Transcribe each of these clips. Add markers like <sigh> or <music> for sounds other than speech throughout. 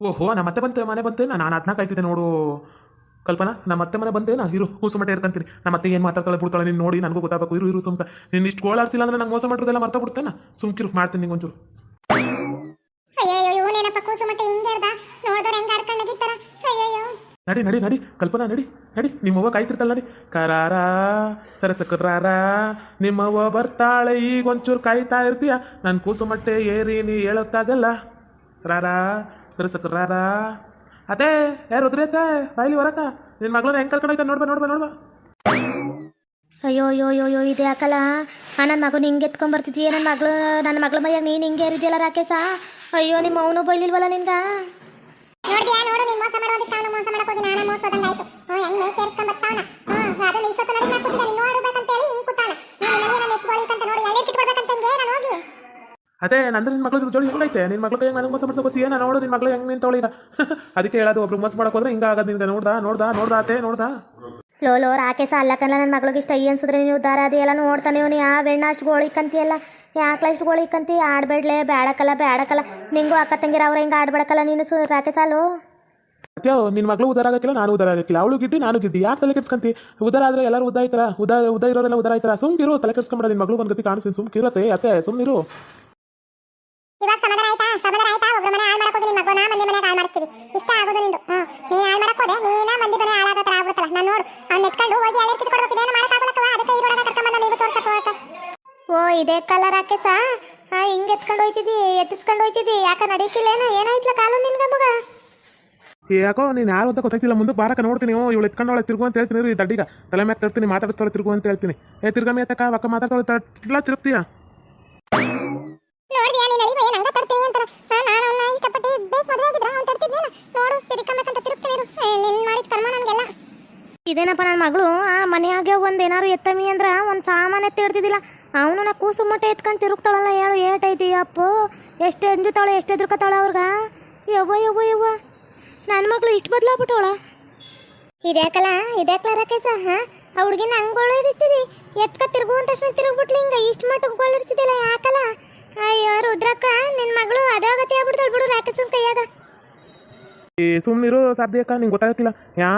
ಓಹೋ, ನಮ್ಮ ಮತ್ತೆ ಬಂತು, ಮನೆ ಬಂತು ನಾನು ಅದನ್ನ ಕಾಯ್ತಿದ್ದೆ ನೋಡು. ಕಲ್ಪನಾ, ನಮ್ಮ ಅತ್ತೆ ಮನೆ ಬಂತೆ ನಾನು ಇರು, ಕೂಸು ಮಟ್ಟ ಇರ್ಕಂತೀನಿ. ನಮ್ಮ ಅತ್ತೆ ಏನು ಮಾತಾಡ್ತಾಳೆ, ಬಿಡ್ತಾಳೆ, ನೀನು ನೋಡಿ, ನನಗೂ ಗೊತ್ತಾಗಬೇಕು, ಇರು ಇರು ಸುಮ್ಕ. ನೀನು ಇಷ್ಟು ಗೋಳಾಡ್ಸಿಲ್ಲ ಅಂದ್ರೆ ನಂಗೆ ಮೋಸ ಮಾಡಿರೋದೆಲ್ಲ ಮರ್ತಾ ಬಿಡ್ತೇನೆ ಸುಮ್ಕಿರು, ಮಾಡ್ತೀನಿ ನಿಂಗೆ ಒಂಚೂರು ಅಯ್ಯಯ್ಯೋ ಇವನೇನಪ್ಪ ಕೂಸು ಮಟ್ಟ ಹಿಂಗೆ ಅರ್ಧ ನೋಡಿದ್ರೆ ಹೆಂಗೆ ಆಡ್ಕೊಂಡಾಗಿತ್ತಾರ ಅಯ್ಯಯ್ಯೋ ನಡಿ ನಡಿ ನಡಿ. ಕಲ್ಪನಾ, ನಡಿ ನಡಿ. ನಿಮ್ಮವ್ವ ಕಾಯ್ತಿರ್ತಲ್ಲ ನಡಿ. ಕರಾರ, ಸರಸಕರಾರ, ನಿಮ್ಮವ್ವ ಬರ್ತಾಳೆ, ಈಗ ಒಂಚೂರು ಕಾಯ್ತಾ ಇರ್ತೀಯ. ನನ್ನ ಕೂಸು ಮಟ್ಟೆ ಏರಿ ನೀ ಹೇಳೋಕ್ಕಾಗಲ್ಲ. ರಾರಾ, ಸರಸಕರಾರ. ಅದೇ ಯಾರು ಅತ್ತೆ, ಬಾಯ್ಲಿ ಹೊರಕ. ನಿನ್ನ ಮಗಳನ್ನ ಹೆಂಗೆ ಕರ್ಕೊಂಡೋಯ್ತಾ ನೋಡ್ಬಾ ನೋಡ್ಬಾ ನೋಡ್ಬಾ. ಅಯ್ಯೋ ಅಯ್ಯೋ ಅಯ್ಯೋ ಅಯ್ಯೋ, ಇದೆ ಯಾಕಲ್ಲ? ಆ ನನ್ನ ನಿಂಗೆ ಎತ್ಕೊಂಡ್ ಎತ್ಕೊಂಬರ್ತಿದ್ದೀಯ ನನ್ನ ಮಗಳು ನನ್ನ ಮಗಳ ಮೈಯಾಗ ನೀನು ಹಿಂಗೆ ಏರಿದ್ಯಲ್ಲ ರಾಕೇಶ? ಅಯ್ಯೋ, ನಿಮ್ಮ ಅವನು ಬೈಲಿಲ್ವಲ್ಲ ನಿನ್ಗ ನೋಡ್ದ್ಯಾ ನೋಡು ನೀನ್ ಮೋಸ ಮಾಡೋದಕ್ಕೆ ಅವನು, ಮೋಸ ಮಾಡಕ್ ಹೋಗಿ, ನಾನ ಮೋಸ ಹೋದಂಗಾಯ್ತು ಹ್ಞೂ ಹೆಂಗ್ ಮೇ ಕೇರ್ಸ್ಕೊಂಡ್ ಬರ್ತಾವನ? ಹ್ಞೂ ಅದನ್ನ ಇಷ್ಟೊತ್ತು ನಡಿ ಮಾಡಿ ಕೂತಿದ್ದ ನೀನು ನೋಡ್ಬೇಕಂತ ಹೇಳಿ ಹಿಂಗ್ ಕೂತಾನ ನೀನು ನಾನು ಎಷ್ಟು ಗೋಳಿಕಂತ ನೋಡಿ, ಎಲ್ಲಿ ಕಿತ್ಕೊಳ್ಬೇಕಂತ ನಾನು ಹೋಗಿ. ಅದೇ ನಂದ್ರೆ ನಿನ್ನ ಮಗಳ ಜೋಡಿ ಹೆಂಗೈತೆ? ನಿನ್ನ ಮಗಳ ಹೆಂಗೆ ನನಗೆ ಮೋಸ ಮಾಡ್ಸೋ ಗೊತ್ತೀಯ? ನಾನು ನೋಡು ನಿನ್ನ ಮಗಳು ಹೆಂಗೆ ನಿಂತವಳು <laughs> ಅದಕ್ಕೆ ಹೇಳೋದು, ಒಬ್ರು ಮೋಸ ಮಾಡಕ್ ಹೋದ್ರೆ ಹಿಂಗೆ ಆಗೋದು ನಿನ್ಗೆ ನೋಡ್ದಾ ನೋಡ್ದಾ ನೋಡ್ದಾ, ಅತ್ತೆ, ನೋಡ್ದಾ? ಲೋ ಲೋ, ರಾಕೇಶ ಅಲ್ಲಕಲ್ಲ ನನ್ನ ಮಗಳಿಗೆ ಇಷ್ಟ ಈ ಅನ್ಸಿದ್ರೆ ನೀವು ಉದ್ದಾರ? ಅದೆಲ್ಲ ನೋಡ್ತಾನೆ ಇವನು. ಯಾ ಬೆಣ್ಣ ಅಷ್ಟು ಗೋಳಿಕಂತಿಯಲ್ಲ ಯಾಕೆ ಅಷ್ಟು ಗೋಳಿಕಂತಿ ಆಡ್ಬೇಡ್ಲೆ, ಬ್ಯಾಡಕಲ್ಲ ಬ್ಯಾಡಕಲ್ಲ. ನಿಂಗೂ ಅಕ್ಕ ತಂಗಿರ ಅವ್ರ ಹಿಂಗೆ ಆಡ್ಬೇಡಕಲ್ಲ ನೀನು ಸು ರಾಕೇಶ ಅಲ್ಲೋ ಅತ್ಯೋ ನಿನ್ನ ಮಗಳು ಉದಾರ ಆಗಕ್ಕಿಲ್ಲ, ನಾನು ಉದಾರ ಆಗಕ್ಕಿಲ್ಲ. ಅವಳು ಗಿಡ್ಡಿ, ನಾನು ಗಿಡ್ಡಿ. ಯಾಕೆ ತಲೆ ಕೆಡ್ಸ್ಕಂತಿ? ಉದಾರ ಆದ್ರೆ ಎಲ್ಲರೂ ಉದ್ದ ಆಯ್ತಾರ ಉದ ಉದ್ದ ಇರೋರೆಲ್ಲ ಉದಾರ ಆಯ್ತಾರ? ಸುಮ್ಕಿರು ತಲೆ ಕೆಡ್ಸ್ಕೊಂಬೇಡ ನಿನ್ನ ಮಗಳು ಒಂದು ಗತಿ ಕಾಣಿಸ್ತೀನಿ. ಸುಮ್ಕಿರತ್ತೆ, ಅತ್ತೆ, ಸುಮ್ನಿರು. ಇವಾಗ ಸಮಾಧಾನ ಆಯ್ತಾ? ಸಮಾಧಾನ ಆಯ್ತಾ? ಒಬ್ರು ಮನೆ ಹಾಳು ಮಾಡಕ್ ಹೋಗಿ ನಿಮ್ಮ ಮಗನ ಮಂದಿ ಮನೆ ಹಾಳು ಮಾಡ್ತೀವಿ ಇಷ್ಟ ಆಗೋದು ನಿಂದು. ಹ್ಮ್. ನೀನ್ ಹಾಳು ಮಾಡಕ್ ಹೋದೆ ನೀನ ಮಂದಿ ಮನೆ ಹಾಳಾಗೋ ತರ ಆಗ್ಬಿಡ್ತಲ್ಲ. ನಾನು ನೋಡು ಅವ್ನ ಎತ್ಕೊಂಡು ಹೋಗಿ ಎಲ್ಲ ಕಿತ್ಕೊಡ್ಬೇಕು ಇದೇನು ಮಾಡಕ್ ಆಗಲ್ಲಕ್ಕವ ಅದಕ್ಕೆ ಈ ರೋಡಾಗ ಕರ್ಕೊಂಡ್ ಬಂದ ನೀವು ತೋರ್ಸಕ್ ಹೋಗತ್ತ ಓ ಇದೇ ಕಲರ್ ಆಕೆಸ ಹಾ ಹಿಂಗೆ ಎತ್ಕೊಂಡು ಹೋಯ್ತಿದ್ದಿ ಎತ್ತಿಸ್ಕೊಂಡು ಹೋಯ್ತಿದ್ದಿ ಯಾಕೆ ನಡೀತಿಲ್ಲೇನ? ಏನಾಯ್ತಲ್ಲ ಕಾಲು ನಿನ್ಗೆ ಮಗ? ಯಾಕೋ ನೀನು ಯಾರು ಅಂತ ಗೊತ್ತಾಗ್ತಿಲ್ಲ. ಮುಂದೆ ಬಾರಕ ನೋಡ್ತೀನಿ. ಓ ಇವಳು ಎತ್ಕೊಂಡವಳೆ ತಿರುಗು ಅಂತ ಹೇಳ್ತೀನಿ. ಈ ದಡ್ಡಿಗ. ತಲೆ ಮ್ಯಾಗ ತರ್ತೀನಿ ಮಾತಾಡಿಸ್ತಾಳೆ ತಿರುಗು ಅಂತ ಹೇಳ್ತೀನಿ. ಏ ತಿರ್ಗಮ್ಮಿ ಅತ್ತಕ್ಕ ಅಕ್ಕ ಮಾತಾಡ್ತಾಳೆ ತಟ್ಲ ತಿರುಗ್ತೀಯ ನೋಡ್ದ್ಯಾ ನೀನ್ ಅಳಿ ಭಯ ನಂಗ ತರ್ತೀನಿ ಅಂತ ನಾನು ಅವನ್ನ ಇಷ್ಟಪಟ್ಟು ಬೇಸ್ ಮದುವೆ ಆಗಿದ್ರ ಅವ್ನು ತರ್ತಿದ್ನೇನ ನೋಡು ತಿರ್ಕಬೇಕಂತ ತಿರುಗ್ತೀನಿ ಇರು. ಮಾಡಿದ ಕರ್ಮ ನನ್ಗೆಲ್ಲ ಇದೇನಪ್ಪ ನನ್ನ ಮಗಳು? ಆ ಮನೆಯಾಗೆ ಒಂದು ಏನಾರು ಎತ್ತಮಿ ಅಂದ್ರ ಒಂದು ಸಾಮಾನು ಎತ್ತಿ ಇಡ್ತಿದ್ದಿಲ್ಲ ಅವನು ನಾ ಕೂಸು ಮೊಟ್ಟೆ ಎತ್ಕೊಂಡು ತಿರುಗ್ತಾಳಲ್ಲ ಹೇಳು ಏಟೈತಿ ಅಪ್ಪು. ಎಷ್ಟು ಅಂಜುತ್ತಾಳೆ ಎಷ್ಟು ಎದುರ್ಕೊತಾಳೆ ಅವ್ರಗ? ಯವ್ವ ಯವ್ವ ಯವ್ವ. ನನ್ನ ಮಗಳು ಇಷ್ಟು ಬದಲಾಗ್ಬಿಟ್ಟವಳ. ಇದ್ಯಾಕಲ್ಲ ಇದ್ಯಾಕಲ ರಾಕೇಶ? ಹಾ? ಆ ಹುಡುಗಿನ ಹಂಗೆ ಗೋಳಿರ್ತಿದಿ ಎತ್ಕ ತಿರುಗುವಂತ ತಕ್ಷಣ ತಿರುಗ್ಬಿಟ್ಲಿ ಹಿಂಗೆ ಇಷ್ಟು ಗೋಳಿರ್ತಿದ್ದಿಲ್ಲ ಯಾಕಲ್ಲ ಅಯ್ಯೋ ರುದ್ರಕ್ಕ ನಿನ್ನ ಮಗಳು ಅದಾಗತ್ತೆ ಆಗ್ಬಿಡ್ತಾಳೆ ಬಿಡು ರಾಕೇಶನ್ ಈ ಸುಮ್ಮನಿರು ಸಾಧ್ಯಕ್ಕ ನಿಂಗೆ ಗೊತ್ತಾಗತ್ತಿಲ್ಲ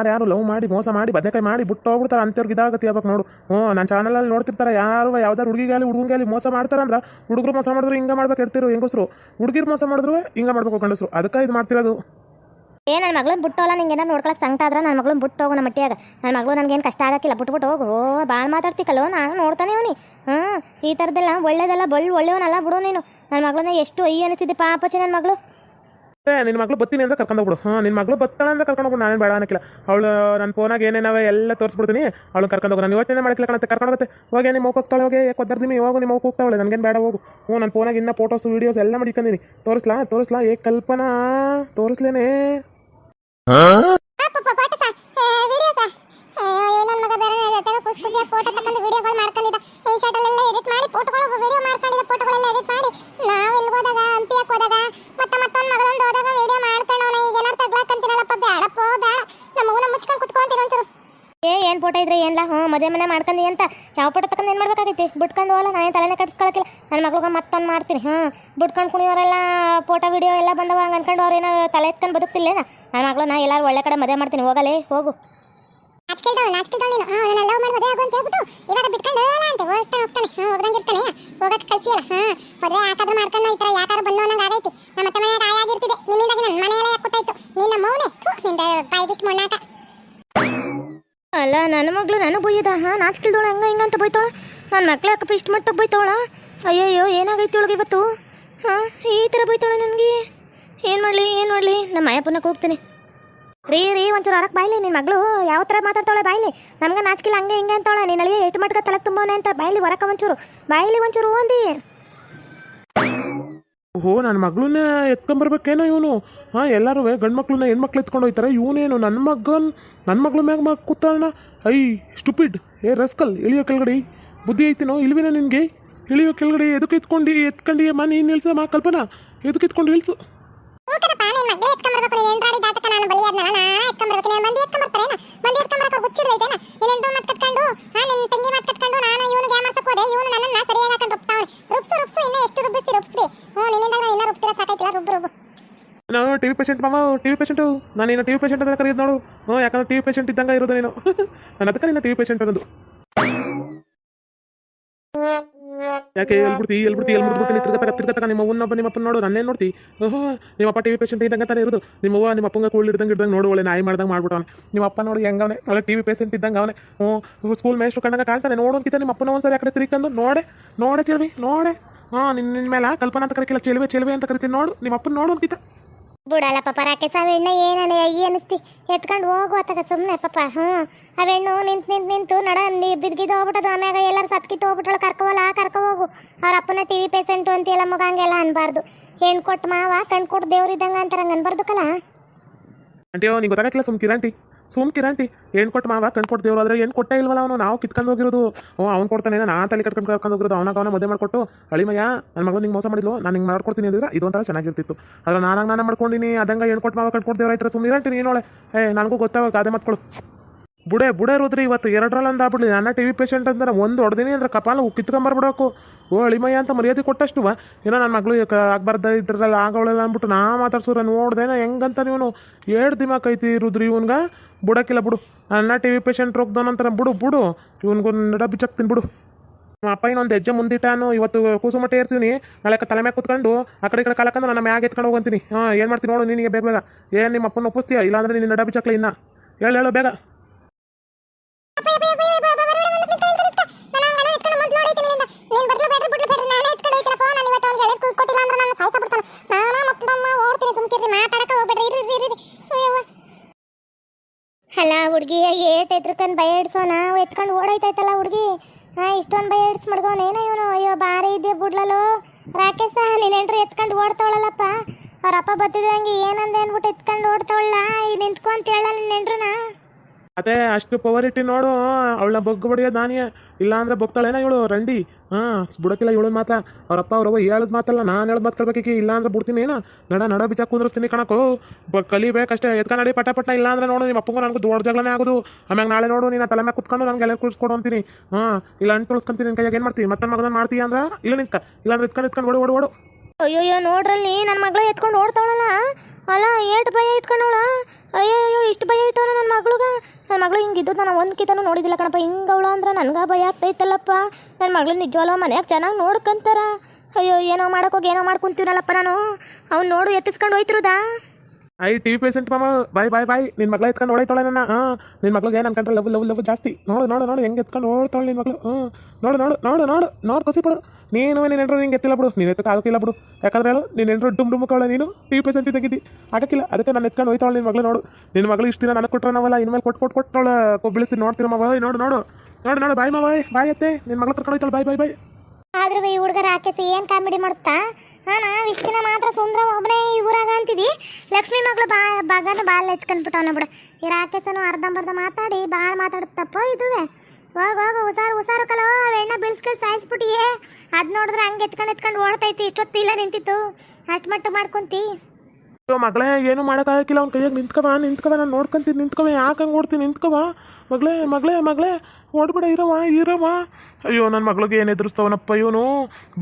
ಯಾರು ಲವ್ ಮಾಡಿ, ಮೋಸ ಮಾಡಿ, ಬದನೆಕಾಯಿ ಮಾಡಿ ಬಿಟ್ಟು ಹೋಗ್ಬಿಡ್ತಾರೆ ಅಂಥವ್ರಿಗೆ ಇದಾಗತ್ತೆ ಯಾವಾಗ ನೋಡು. ಹ್ಞೂ ನನ್ನ ಚಾನಲಲ್ಲಿ ನೋಡ್ತಿರ್ತಾರೆ ಯಾರು ಯಾವ್ದಾರು ಹುಡುಗಿಗಾಲಿ ಹುಡುಗಂಗಾಲಿ ಮೋಸ ಮಾಡ್ತಾರಂದ್ರೆ ಹುಡುಗರು ಮೋಸ ಮಾಡಿದ್ರು ಹಿಂಗೆ ಮಾಡ್ಬೇಕು ಇರ್ತಿರು ಹೆಂಗಸರು ಹುಡುಗಿರು ಮೋಸ ಮಾಡಿದ್ರು ಹಿಂಗೆ ಮಾಡ್ಬೇಕು ಕಂಡಸರು ಅದಕ್ಕೆ ಇದು ಮಾಡ್ತಿರೋದು. ಏ ನನ್ನ ಮಗಳನ್ನ ಬಿಟ್ಟೋಲ್ಲ ನಿಂಗೆ ಏನೋ ನೋಡ್ಕೊಳಕ್ಕೆ ಸಂಕಟ ಆದ್ರೆ ನನ್ನ ಮಗಳನ್ನ ಬಿಟ್ಟು ಹೋಗು ನಮ್ಮ ಮಟ್ಟಿಯಾಗ ನನ್ನ ಮಗಳು ನನಗೇನು ಕಷ್ಟ ಆಗಕ್ಕಿಲ್ಲ ಬಿಟ್ಬಿಟ್ಟು ಹೋಗು. ಭಾಳ ಮಾತಾಡ್ತಿಕಲ್ಲೋ, ನಾನು ನೋಡ್ತಾನೆ ಅವನಿ. ಹಾಂ ಈ ಥರದ್ದೆಲ್ಲ ಒಳ್ಳೇದೆಲ್ಲ ಬಳ್ಳಿ ಒಳ್ಳೆಯವನಲ್ಲ ಬಿಡು ನೀನು. ನನ್ನ ಮಗಳನ್ನ ಎಷ್ಟು ಅಯ್ಯ ಅನಿಸ್ತಿದ್ದೆ ಪಾಪಚಿ ನನ್ನ ಮಗಳು. ಏ ನಿನ್ನ ಮಗಳು ಬತ್ತೀನಿ ಅಂದ್ರೆ ಕರ್ಕೊಂಡು ಹೋಗ್ಬಿಡು. ಹಾಂ ನಿನ್ನ ಮಗಳು ಬತ್ತಾಳ ಅಂದ್ರೆ ಕರ್ಕೊಂಡು ಹೋಗ್ಬಿಡು. ನಾನೇನು ಬೇಡ ಅನ್ನಕ್ಕಿಲ್ಲ ಅವಳು ನನ್ನ ಫೋನಾಗ ಏನೇನವೆ ಎಲ್ಲ ತೋರಿಸ್ಬಿಡ್ತೀನಿ. ಅವಳು ಕರ್ಕೊಂಡು ಹೋಗು ನಾನು ಇವತ್ತೇನೆ ಮಾಡಕ್ಕಿಲ್ಲ ಕಣತ್ತೆ. ಕರ್ಕೊಂಡು ಹೋಗುತ್ತೆ. ಹೋಗಿ ನಿಮ್ಮ ಹೋಗ್ತಾಳೆ ಹೋಗಿ. ಕೊದ್ದರ್ದಿಮಿ ಹೋಗು ನಿಮ್ಮ ಹೋಗಿ ಹೋಗ್ತಾವಳೆ. ನನಗೇನು ಬೇಡ ಹೋಗು. ಹ್ಞೂ ನನ್ನ ಫೋನಾಗ ಇನ್ನ ಫೋಟೋಸ್ ವೀಡಿಯೋಸ್ ಎಲ್ಲ ಮಾಡಿಕೊಂಡಿನಿ. ತೋರಿಸ್ಲಾ? ತೋರಿಸ್ಲಾ? ಏ ಕಲ್ಪನಾ ತೋರಿಸ್ಲೇನೆ. ಮಗ ಫೋಟೋ ತಕೊಂಡು ವಿಡಿಯೋಗಳು ಮಾಡ್ಕೊಂಡಿದ್ದ ಎಡಿಟ್ ಮಾಡಿ ಫೋಟೋಗಳು ವಿಡಿಯೋ ಮಾಡ್ಕೊಂಡಿದ್ದ ಫೋಟೋಗಳೆಲ್ಲ ಎಡಿಟ್ ಮಾಡಿ ನಾವು ಇಲ್ಲಿ ಹೋದಾಗ ಹಂಪಿಯಕ್ಕೆ ಹೋದಾಗ ಮತ್ತೆ ಮತ್ತೊಂದು ಮಗಳೊಂದು ಹೋದಾಗ ವಿಡಿಯೋ ಮಾಡ್ತಾಳವನ ಈಗ ಏನಾರು ತಗ್ಲಾಕಂತೀನಲ್ಲಪ್ಪ ಬೇಡಪ್ಪ ಬೇಡ ನಮ್ಮ ಮಗುನ ಮುಚ್ಕೊಂಡು ಕುತ್ಕೊಂತೀರ ಒಂಚೂರು ಏ ಏನು ಫೋಟೋ ಇದ್ರೆ ಏನಿಲ್ಲ ಹ್ಞೂ ಮದುವೆ ಮನೆ ಮಾಡ್ಕೊಂಡು ಅಂತ ಯಾವ ಪಟ್ಟ ತಕೊಂಡು ಏನು ಮಾಡ್ಬೇಕಾಗೈತಿ? ಬಿಟ್ಕೊಂಡು ಹೋಗಲ್ಲ ನಾನೇ ತಲೆನೇ ಕಟ್ಸ್ಕೊಳಕ್ಕಿಲ್ಲ ನನ್ನ ಮಗಳಿಗೆ ಮತ್ತೊಂದು ಮಾಡ್ತೀನಿ. ಹಾಂ ಬಿಟ್ಕೊಂಡು ಕುಣಿಯೋರೆಲ್ಲ, ಫೋಟೋ, ವೀಡಿಯೋ ಎಲ್ಲ ಬಂದವ ಹಂಗೆ ಅನ್ಕೊಂಡು ಅವ್ರು ಏನೋ ತಲೆ ಎತ್ಕೊಂಡು ಬದುಕ್ತಿಲ್ಲೇನ? ನನ್ನ ಮಗಳು, ನಾ ಎಲ್ಲರೂ ಒಳ್ಳೆ ಕಡೆ ಮದುವೆ ಮಾಡ್ತೀನಿ. ಹೋಗಲೇ, ಹೋಗು. ಅಂತ ಹೇಳ್ಬಿಟ್ಟು ಹೋಗ್ತಾನೆ ಮಾಡ್ಕೊಂಡು ಈ ಥರ ಯಾಕಾದ್ರೂ ಬಂದು ಅನ್ನಂಗೆ ಆಗೈತಿ. ನಮ್ಮ ಅತ್ತೆ ಮನೆಯಾಗ ಆಯಾಗಿರ್ತಿದೆ ನಿನ್ನಿಂದಾಗಿ ನನ್ನ ಮನೆಯಲ್ಲೇ ಕೊಟ್ಟಾಯ್ತು? ನಿನ್ನ ಮೌನೆ. ಅಲ್ಲ, ನನ್ನ ಮಗಳು ನನಗೆ ಬೈಯದ, ಹಾಂ? ನಾಚಿಕಿಲ್ದೋಳ ಹಂಗೆ ಹಿಂಗೆ ಅಂತ ಬೈತಾಳ? ನನ್ನ ಮಕ್ಳು ಯಾಕಪ್ಪ ಇಷ್ಟು ಮಟ್ಟಕ್ಕೆ ಬೈತಾವಳ ಅಯ್ಯಯ್ಯೋ, ಏನಾಗೈತಿ ಒಳಗೆ ಇವತ್ತು? ಹಾಂ, ಈ ಥರ ಬೈತಾಳ ನನಗೆ? ಏನು ಮಾಡಲಿ ಏನು ಮಾಡಲಿ? ನಮ್ಮ ಅಯ್ಯಪ್ಪನಕ್ಕೆ ಹೋಗ್ತೀನಿ. ರೀ ರೀ, ಒಂಚೂರು ಹೊರಕ್ಕೆ ಬಾಯ್ಲಿ ನಿನ್ನ ಮಗಳು ಯಾವ ಥರ ಮಾತಾಡ್ತಾಳೆ ಬಾಯ್ಲಿ? ನಮ್ಗೆ ನಾಚಿಕಿಲ್ಲ ಹಂಗೆ ಹಿಂಗೆ ಅಂತಾಳೆ. ನೀನು ಅಳಿಯ ಎಷ್ಟು ಮಟ್ಟಿಗೆ ತಲೆಗೆ ತುಂಬವನೆ ಅಂತ ಬಾಯ್ಲಿ ಹೊರಕ್ಕೆ ಒಂಚೂರು, ಬಾಯ್ಲಿ ಒಂಚೂರು ಅಂದಿ ಓಹೋ ನನ್ನ ಮಗಳನ್ನೇ ಎತ್ಕೊಂಬರ್ಬೇಕೇನೋ ಇವನು? ಹಾಂ, ಎಲ್ಲರೂ ಗಂಡು ಮಕ್ಳನ್ನ ಹೆಣ್ಮಕ್ಳು ಎತ್ಕೊಂಡು ಹೋಗ್ತಾರೆ ಇವನೇನು ನನ್ನ ಮಗನ್? ನನ್ನ ಮಗಳ ಮ್ಯಾಗ ಮಗ ಕೂತಾಳಣ ಐ, ಸ್ಟುಪಿಡ್. ಏ, ರಸ್ಕಲ್, ಇಳಿಯೋ ಕೆಳಗಡೆ. ಬುದ್ಧಿ ಐತಿನೋ? ಇಲ್ವಿನ ನಿನಗೆ? ಇಳಿಯೋ ಕೆಳಗಡೆ ಎದಕ್ಕೆ ಎತ್ಕೊಂಡು ಎತ್ಕೊಂಡು ಮನ ನೀನು ಇಳಿಸ ಮಾ ಕಲ್ಪನಾ. ಎದಕ್ಕೆ ಎತ್ಕೊಂಡು ಇಳಿಸು ನೀನು? ಹ್ಞೂ ನಿನ್ನಿಂದ ನಾನು ಇನ್ನ ರುಬ್ತಿರ ಸಾಕೈತಿಲ್ಲ ರುಬ್ಬು ರುಬ್ಬು. ನಾನು ಟಿ ವಿ ಪೇಷಂಟ್ ಮಾಮ ಟಿ ವಿ ನಾನು ಇನ್ನು ಟಿ ಪೇಷಂಟ್ ಅಂತ ಕರೆಯೋದು ನೋಡು. ಹ್ಞೂ ಯಾಕಂದ್ರೆ ಟಿ ವಿ ಪೇಷಂಟ್ ಇದ್ದಂಗೆ ಇರೋದು ನೀನು. <laughs> ನಾನು ಅದಕ್ಕೆ ನಿನ್ನ ಟಿ ವಿ ಪೇಷಂಟ್ ಅನ್ನೋದು. ಯಾಕೆ, ಎಲ್ಬಿಡ್ತಿ ಎಲ್ಬಿಡ್ತಿ ತಿರ್ಗ ಮುಡ್ಬಿಡ್ತೀನಿ ತಿರ್ಗತಕ ತಿರ್ಗತಕ ನಿಮ್ಮ ಅವ್ವನೊಬ್ಬ ನಿಮ್ಮ ಅಪ್ಪನ ನೋಡು ನನ್ನೇ ನೋಡ್ತಿ? ಓಹೋ, ನಿಮ್ಮ ಅಪ್ಪ ಟಿ ವಿ ಪೇಷಂಟ್ ಇದ್ದಂಗೆ ತಾನೇ ಇರೋದು. ನಿಮ್ಮ ಅವ್ವ, ನಿಮ್ಮ ಅಪ್ಪಂಗೆ ಹಿಡ್ದಂಗೆ ನೋಡು, ಒಳ್ಳೆ ನಾಯಿ ಮಾಡ್ದಂಗೆ ಮಾಡ್ಬಿಟ್ಟವನೆ ನಿಮ್ಮ ಅಪ್ಪ ನೋಡಿ ಹೆಂಗವನೆ ಒಳ್ಳೆ ಟಿ ವಿ ಪೇಷಂಟ್ ಇದ್ದಂಗೆ ಅವನೇ. ಹ್ಞೂ ಸ್ಕೂಲ್ ಮೇಷ್ಟ್ರು ಕಂಡಂಗೆ ಕಾಣ್ತಾನೆ. ನೋಡೋಂಕಿತ ನಿಮ್ಮ ಅಪ್ಪನ ಒಂದ್ಸರಿ ಆ ಕಡೆ ತಿರ್ಕೊಂಡು ನೋಡೆ ನೋಡೆ ಚೆಲ್ವಿ ನೋಡೆ. ಹಾಂ ನಿನ್ನ ನಿನ್ನ ಮೇಲೆ ಕಲ್ಪನಾ ಅಂತ ಕರಿಕಿಲ್ಲ ಚೆಲುವೆ ಚೆಲುವೆ ಅಂತ ಕರಿತೀನಿ ನೋಡು. ನಿಮ್ಮ ಅಪ್ಪನ ನೋಡು ಅಂಕಿತ ಬಿಡಲ್ಲ ಪಾಪ ರಾಕೇಶ್ ಆ ಹೆಣ್ಣ ಏನನೆ ಅಯ್ಯ ಅನಿಸ್ತಿ ಎತ್ಕೊಂಡು ಹೋಗು ಅತ್ತಾಗ ಸುಮ್ಮನೆ ಪಾಪ ಹ್ಞೂ ಆ ಹೆಣ್ಣು ನಿಂತು ನಿಂತು ನಿಂತು ನಡ ಬಿದ್ಗಿದ್ದು ಹೋಗ್ಬಿಟ್ಟದ ಆಮ್ಯಾಗ ಎಲ್ಲರೂ ಸತ್ಕಿತ್ತು ಹೋಗ್ಬಿಟ್ಟಳು ಕರ್ಕೋವಲ್ಲ ಕರ್ಕೊ ಹೋಗು. ಅವ್ರ ಅಪ್ಪನ ಟಿ ವಿ ಪೇಷಂಟು ಅಂತೆಲ್ಲ ಮಗ ಹಂಗೆಲ್ಲ ಅನ್ಬಾರ್ದು. ಹೆಣ್ಣು ಕೊಟ್ಟು ಮಾವ ಕಣ್ ಕೊಟ್ಟು ದೇವ್ರು ಇದ್ದಂಗೆ ಅಂತಾರೆ ಹಂಗೆ ಕಲ. ಆಂಟಿ ನೀವು ಗೊತ್ತಾಗಕ್ಕಿಲ್ಲ ಸುಮ್ ಕಿರಂಟಿ ಸುಮ್ ಕಿರಂಟಿ ಏನು ಕೊಟ್ಟು ಮಾವ ಕೊಟ್ಟ ದೇವ್ರು ಆದ್ರೆ ಏನು ಕೊಟ್ಟೇ ಇಲ್ವಲ್ಲ ಅವನು? ನಾವು ಕಿತ್ಕೊಂಡು ಹೋಗಿರೋದು. ಓ, ಅವ್ನು ಕೊಡ್ತಾನೆ, ನಾ ತಲೆ ಕಟ್ಕೊಂಡು ಕರ್ಕೊಂಡು ಹೋಗಿರೋದು. ಅವನಾಗ ಅವನ ಮದುವೆ ಮಾಡಿಕೊಟ್ಟು ಅಳಿಮಯ್ಯ ನನ್ನ ಮಗಳು ನಿಂಗೆ ಮೋಸ ಮಾಡಿದ್ಲು, ನಾನು ನಿಂಗೆ ಮಾಡ್ಕೊಡ್ತೀನಿ ಅಂದ್ರೆ ಇದು ಒಂಥರ ಚೆನ್ನಾಗಿರ್ತಿತ್ತು. ಆದ್ರೆ ನಾನಾಗ ನಾನು ಮಾಡ್ಕೊಂಡಿನಿ, ಅದಂಗೆ ಏನು ಕೊಟ್ಟು ಮಾವ ಕಂಡು ಕೊಟ್ಟ ದೇವ್ರು ಆಯ್ತಾರೆ. ಸುಮ್ಮನೆ ಇರಂಟಿ ನೀನೋಳೆ ಏ, ನನಗೂ ಗೊತ್ತಾಗ ಗಾದೆ ಮತ್ಕೊಳು. ಬುಡೆ ಬುಡೆ ರುದ್ರಿ, ಇವತ್ತು ಎರಡರಲ್ಲಿ ಅಂದ ಆಗ್ಬಿಡ್ಲಿ. ನನ್ನ ಟಿ ವಿ ಪೇಷಂಟ್ ಅಂದ್ರೆ ಒಂದು ಹೊಡೆದಿನಿ ಅಂದ್ರೆ ಕಪಾಲ ಕಿತ್ಕೊಂಬರ್ಬಿಡಬೇಕು ಓ, ಅಳಿಮಯ್ಯ ಅಂತ ಮರ್ಯಾದೆ ಕೊಟ್ಟಷ್ಟು ಏನೋ ನನ್ನ ಮಗಳು ಆಗ್ಬಾರ್ದ ಇದ್ರಲ್ಲಿ ಆಗೋಳೆಲ್ಲ ಅಂದ್ಬಿಟ್ಟು ನಾ ಮಾತಾಡ್ಸೋರ ನೋಡ್ದೇನ ಹೆಂಗಂತ ನೀವು ಏಳು ದಿಮಾಕ್ ಐತಿ ರುದ್ರಿ ಇವನ್ಗ. ಬುಡಕ್ಕಿಲ್ಲ ಬಿಡು. ನನ್ನ ಟಿ ವಿ ಪೇಷಂಟ್ ರೋಗ್ದವನಂತರ ಬಿಡು ಬಿಡು. ಇವನ್ಗೊಂದು ನಡ ಬಿಚ್ಚಾಕ್ತೀನಿ ಬಿಡು. ನಮ್ಮ ಅಪ್ಪ ಇನ್ನೊಂದು ಹೆಜ್ಜೆ ಮುಂದಿಟ್ಟಾನು. ಇವತ್ತು ಕೂಸುಮಟ್ಟೆ ಇರ್ತೀನಿ ನಾಳೆ ತಲೆ ಮ್ಯಾಗ ಕುತ್ಕೊಂಡು ಆ ಕಡೆ ಈ ಕಡೆ ಕಾಲಕ್ಕಂದ್ರೆ ನನ್ನ ಮ್ಯಾಗ ಎತ್ಕೊಂಡು ಹೋಗಂತೀನಿ. ಹಾಂ, ಏನು ಮಾಡ್ತೀನಿ ನೋಡು, ನಿನಗೆ ಬೇಗ ಬೇಗ. ಏನು ನಿಮ್ಮ ಅಪ್ಪನ ಒಪ್ಪಿಸ್ತೀಯ? ಇಲ್ಲಾಂದ್ರೆ ನಿನ್ನ ನಡ ಚಕ್ಲಿ ಇನ್ನ. ಹೇಳು ಹೇಳು, ಬೇಗ. ಅಲ್ಲ ಹುಡುಗಿ ಏಟ್ ಎದ್ರಕನ್ ಭಯ ನಾವು. ಎತ್ಕೊಂಡು ಓಡೈತೈತಲ್ಲ ಹುಡುಗಿ. ಹಾ ಇಷ್ಟೊಂದು ಭಯ ಇಡ್ಸ್ ಮಡ್ಗೋನೇನ ಇವನು? ಅಯ್ಯೋ ಬಾರಿ ಇದೆಯಾ ಬುಡ್ಲಲು ರಾಕೇಶ ನೀನೇನ್ರಿ ಎತ್ಕೊಂಡು ಓಡ್ತಾವಳಲ್ಲಪ್ಪ. ಅವ್ರ ಅಪ್ಪ ಬತ್ತಿದಂಗೆ ಏನಂದೆ ಎತ್ಕೊಂಡು ಓಡ್ತಾವಳ ಈಗ ನಿಂತ್ಕೊಂತ ಹೇಳಲ್ಲ ನಿನ್ನೆಂಟ್ರುನ. ಅದೇ ಅಷ್ಟು ಪವರ್ ಇಟ್ಟು ನೋಡು ಅವಳ ಬಗ್ಗು ಬಡಿಯೋದು ನಾನೇ ಇಲ್ಲ ಅಂದ್ರೆ ಬಗ್ತಾಳೇನ ಇವಳು? ರಂಡಿ. ಹಾಂ ಬುಡಕಿಲ್ಲ ಇವಳು ಮಾತ್ರ. ಅವ್ರಪ್ಪ, ಅವ್ರವ್ವ ಹೇಳದ್ ಮಾತಲ್ಲ ನಾನು ಹೇಳದ್ ಮಾತು ಕೇಳ್ಬೇಕೀಗ ಇಲ್ಲ ಅಂದ್ರೆ ಬಿಡ್ತೀನಿ ಏನ? ನಡ ನಡ ಬಿಚ್ಚ ಕುಂದ್ರಸ್ತೀನಿ ಕಣಕು ಕಲಿಬೇಕಷ್ಟೇ ಎತ್ಕ ನಡಿ ಪಟ ಪಟ ಇಲ್ಲ ಅಂದ್ರೆ ನೋಡು, ನಿಮ್ಮ ಅಪ್ಪಂಗೂ ನನಗೆ ದೊಡ್ಡ ಜಗಳನೇ ಆಗೋದು. ಆಮ್ಯಾಗ ನಾಳೆ ನೋಡು, ನೀನು ತಲೆ ಮ್ಯಾಗ ಕುತ್ಕೊಂಡು ನನಗೆ ಎಲ್ಲ ಕುಡಿಸ್ಕೊಡು ಅಂತೀನಿ. ಹಾಂ, ಇಲ್ಲ ಅಂಟು ತುಳಿಸ್ಕೊಂತೀನಿ ನಿನ್ನ ಕೈಯಾಗ ಏನು ಮಾಡ್ತೀನಿ ಮತ್ತೆ ಮಗನ ಮಾಡ್ತೀಯ ಅಂದ್ರ? ಇಲ್ಲ ನಿಂತ ಇಲ್ಲ ಅಂದ್ರೆ ಇತ್ಕೊಂಡು ಇತ್ಕೊಂಡು ಓಡು ಓಡು ಓಡು. ಅಯ್ಯೋಯ್ಯೋ, ನೋಡ್ರಲ್ಲಿ ನನ್ನ ಮಗಳು ಎತ್ಕೊಂಡು ಓಡ್ತಾವಳಲ್ಲ? ಅಲ್ಲ, ಏಟ್ ಭಯ ಇಟ್ಕೊಂಡವಳ? ಅಯ್ಯೋ ಇಷ್ಟು ಭಯ ಇಟ್ಟವಳ ನನ್ನ ಮಗಳಿಗೆ? ನನ್ನ ಮಗಳು ಹಿಂಗಿದ್ದು ನಾನು ಒಂದು ಕಿತನೂ ನೋಡಿದಿಲ್ಲ ಕಣಪ್ಪ. ಹಿಂಗವಳ ಅಂದ್ರೆ ನನಗೆ ಭಯ ಆಗ್ತೈತಲ್ಲಪ್ಪ. ನನ್ನ ಮಗಳು ನಿಜವಲ್ಲ ಮನ್ಯಾಗ ಚೆನ್ನಾಗಿ ನೋಡ್ಕೊಂತಾರ. ಅಯ್ಯೋ, ಏನೋ ಮಾಡೋಕೋಗಿ ಏನೋ ಮಾಡ್ಕೊಂತೀನಲ್ಲಪ್ಪ ನಾನು. ಅವ್ನು ನೋಡು, ಎತ್ತಿಸ್ಕೊಂಡು ಹೋಯ್ತಿರುದಾ? ಐ ಟಿ ವಿ ಪೇಷಂಟ್ ಮಾಮ, ಬಾಯ್ ಬಾಯ್ ಬಾಯ್ ನಿನ್ನ ಮಗಳ ಎತ್ಕೊಂಡು ಓಡೈತಾಳೆ ನನ್ನ. ಹಾಂ ನಿನ್ನ ಮಗಳಿಗೆ ನನ್ನ ಕಂಡ್ರೆ ಲವ್ ಲವ್ ಲವ್ ಜಾಸ್ತಿ. ನೋಡು ನೋಡು ನೋಡು, ಹೆಂಗೆ ಎತ್ಕೊಂಡು ಓಡ್ತಾಳೆ ನಿನ್ನ ಮಗಳು. ನೋಡು ನೋಡು ನೋಡು ನೋಡು ನೋಡು ಖುಷಿ ಪಡು. ನೀನು ನೀನು ಎಂಟ್ರು ನಿಂಗೆ ಎತ್ತಿಲ್ಲ ಬಿಡು. ನೀನು ಎತ್ತಕ್ಕೆ ಆಗೋಕ್ಕಿಲ್ಲ ಬಿಡು. ಯಾಕಂದ್ರೆ ಹೇಳು, ನೀನು ಎಂಟ್ರು ಡುಮ್ ಡುಮ್ಮಕ್ಕವಳೆ ನೀನು ಟಿ ವಿ ಪೇಷಂಟ್ ತೆಗಿದ್ದಿ ಆಗಕ್ಕಿಲ್ಲ ಅದಕ್ಕೆ ನಾನು ಎತ್ಕೊಂಡು ಹೋಯ್ತಾಳೆ ನಿನ್ನ ಮಗಳು ನೋಡು. ನಿನ್ನ ಮಗಳು ಇಷ್ಟು ದಿನ ನನಗೆ ಕೊಟ್ಟರೆ ನಾವಲ್ಲ, ಇನ್ಮೇಲೆ ಕೊಟ್ಟು ಕೊಟ್ಟು ಕೊಟ್ಟವಳ ಕೊಬ್ಬಿಳಿಸ್ತೀನಿ ನೋಡ್ತೀರ ಮಾವ. ನೋಡು ನೋಡು. ನೋಡು ನೋಡು, ಬಾಯ್ ಮಾವ ಬಾಯ್ ಅತ್ತೆ. ನಿನ್ನ ಮಗಳು ಕರ್ಕೊಂಡು ಹೋಯ್ತಾಳೆ. ಬಾಯ್ ಬಾಯ್ ಬಾಯ್. ಆದ್ರೂ ಈ ಹುಡುಗರ ರಾಕೇಶ್ ಏನ್ ಕಾಮಿಡಿ ಮಾಡುತ್ತಾ ಹಾ, ನಾವ್ ಮಾತ್ರ ಸುಂದರ ಒಬ್ಬನೇ ಈ ಊರಾಗ ಅಂತಿದ್ವಿ. ಲಕ್ಷ್ಮಿ ಮಗಳು ಬಾ ಬಾಗನ ಬಾಲ್ ಹೆಚ್ಕೊಂಡ್ಬಿಟ್ಟವನ ಬಿಡು. ಈ ರಾಕೇಶನು ಅರ್ಧಂಬರ್ಧ ಮಾತಾಡಿ ಭಾಳ ಮಾತಾಡುತ್ತಪ್ಪ ಇದುವೆ. ಹೋಗ ಹೋಗ, ಹುಷಾರು ಹುಷಾರು ಕಲೋ ಎಣ್ಣೆ ಬೀಳ್ಸ್ಕೊಂಡು ಸಾಯಿಸ್ಬಿಟ್ಟಿಯೇ ಅದ್ ನೋಡಿದ್ರೆ ಹಂಗೆ ಎತ್ಕೊಂಡು ಎತ್ಕೊಂಡು ಓಡ್ತೈತಿ. ಇಷ್ಟೊತ್ತು ಇಲ್ಲ ನಿಂತಿತ್ತು. ಅಷ್ಟು ಮಟ್ಟ ಮಾಡ್ಕೊಂತಿ. ಮಗಳೇ, ಏನು ಮಾಡೋಕ್ಕಾಗಿಲ್ಲ ಅವ್ನ ಕೈಯಾಗ ನಿಂತ್ಕವ ನಿಂತ್ಕವ ನಾನು ನೋಡ್ಕೊಂತೀನಿ ನಿಂತ್ಕವ ಯಾಕೆ ಓಡ್ತೀನಿ ನಿಂತ್ಕವ ಮಗಳೇ ಮಗಳೇ ಮಗಳೇ, ಓಡ್ಬಿಡ ಇರವ ಇರವ ಅಯ್ಯೋ ನನ್ನ ಮಗಳಿಗೆ ಏನು ಎದುರಿಸ್ತವನಪ್ಪ ಇವನು?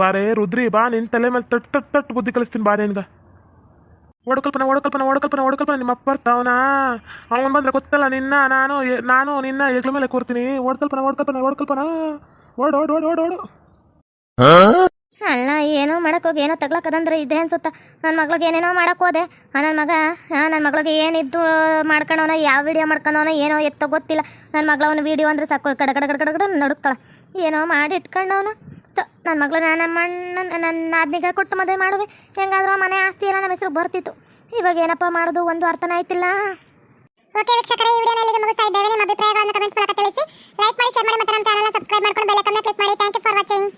ಬಾರೇ, ರುದ್ರಿ, ಬಾ ನಿನ್ನ ತಲೆ ಮೇಲೆ ತಟ್ ತಟ್ ತಟ್ ಬುದ್ಧಿ ಕಲಿಸ್ತೀನಿ, ಬಾ, ನಿನ್ಗ. ಓಡಕಲ್ಪನ ಓಡಕಲ್ಪನ ಓಡಕಲ್ಪನ ಓಡಕಲ್ಪನ, ನಿಮ್ಮ ಅಪ್ಪ ಬರ್ತಾವನಾ? ಅವನು ಬಂದ್ರೆ ಗೊತ್ತಲ್ಲ, ನಿನ್ನ, ನಾನು ನಾನು ನಿನ್ನ ಹೆಗ್ಲ ಮೇಲೆ ಕೂರ್ತೀನಿ. ಓಡ್ಕಲ್ಪನ ಓಡ್ಕಲ್ಪನ ಓಡ್ಕಲ್ಪನ. ಓಡ್ ಓಡ್ ಓಡ್ ಓಡ್, ಓಡು. ಅಲ್ಲ, ಏನೋ ಮಾಡಕ್ಕೋಗಿ ಏನೋ ತಗ್ಲಕ್ಕದಂದ್ರೆ ಇದೆ ಅನ್ಸುತ್ತ. ನನ್ನ ಮಗಳಿಗೆ ಏನೇನೋ ಮಾಡಕ್ ಹೋದೆ. ನನ್ನ ಮಗ ನನ್ನ ಮಗಳಿಗೆ ಏನಿದ್ದು ಮಾಡ್ಕೊಂಡವನ ಯಾವ ವಿಡಿಯೋ ಮಾಡ್ಕೊಂಡವನ ಏನೋ ಎತ್ತೋ ಗೊತ್ತಿಲ್ಲ. ನನ್ನ ಮಗಳ ಅವನ ವಿಡಿಯೋ ಅಂದ್ರೆ ಸಾಕು. ಕಡ ಕಡ ಕಡ ಕಡ ಕಡ ನಡುಕ್ತಾಳ. ಏನೋ ಮಾಡಿ ಇಟ್ಕೊಂಡವನ ನನ್ನ ಮಗಳು ನನ್ನ ಮಣ್ಣ ನನ್ನ ನಾದ್ನಿಗ ಕೊಟ್ಟು ಮದುವೆ ಮಾಡುವೆ. ಹೆಂಗಾದ್ರೂ ಮನೆ ಆಸ್ತಿ ಎಲ್ಲ ನಮ್ಮ ಹೆಸರು ಬರ್ತಿತ್ತು. ಇವಾಗ ಏನಪ್ಪ ಮಾಡೋದು? ಒಂದು ಅರ್ಥನ ಆಯ್ತಿಲ್ಲ. ಓಕೆ ವೀಕ್ಷಕರೇ, ಈ ವಿಡಿಯೋ ಇಲ್ಲಿಗೆ ಮುಗಿಸ್ತಾ ಇದ್ದೇವೆ. ನಿಮ್ಮ ಅಭಿಪ್ರಾಯಗಳನ್ನು ಕಮೆಂಟ್ಸ್ ಮೂಲಕ ತಿಳಿಸಿ. ಲೈಕ್ ಮಾಡಿ ಶೇರ್ ಮಾಡಿ, ಮತ್ತು ನಮ್ಮ ಚಾನಲ್ನ ಸಬ್ಸ್ಕ್ರೈಬ್ ಮಾಡ್ಕೊಂಡು ಬೆಲ್ ಐಕಾನ್ ಕ್ಲಿಕ್ ಮಾಡಿ. Thank you for watching